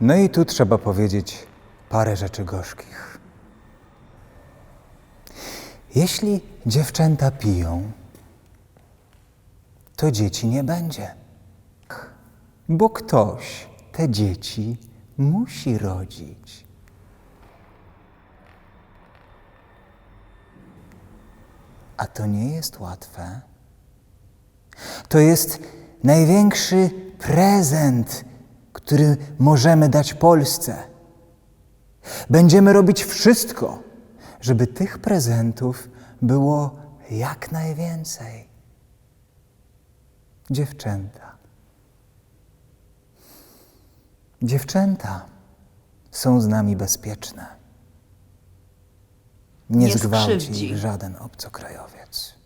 No i tu trzeba powiedzieć parę rzeczy gorzkich. Jeśli dziewczęta piją, to dzieci nie będzie. Bo ktoś te dzieci musi rodzić. A to nie jest łatwe. To jest największy prezent, który możemy dać Polsce. Będziemy robić wszystko, żeby tych prezentów było jak najwięcej. Dziewczęta. Dziewczęta są z nami bezpieczne. Nie, Nie zgwałci ich żaden obcokrajowiec.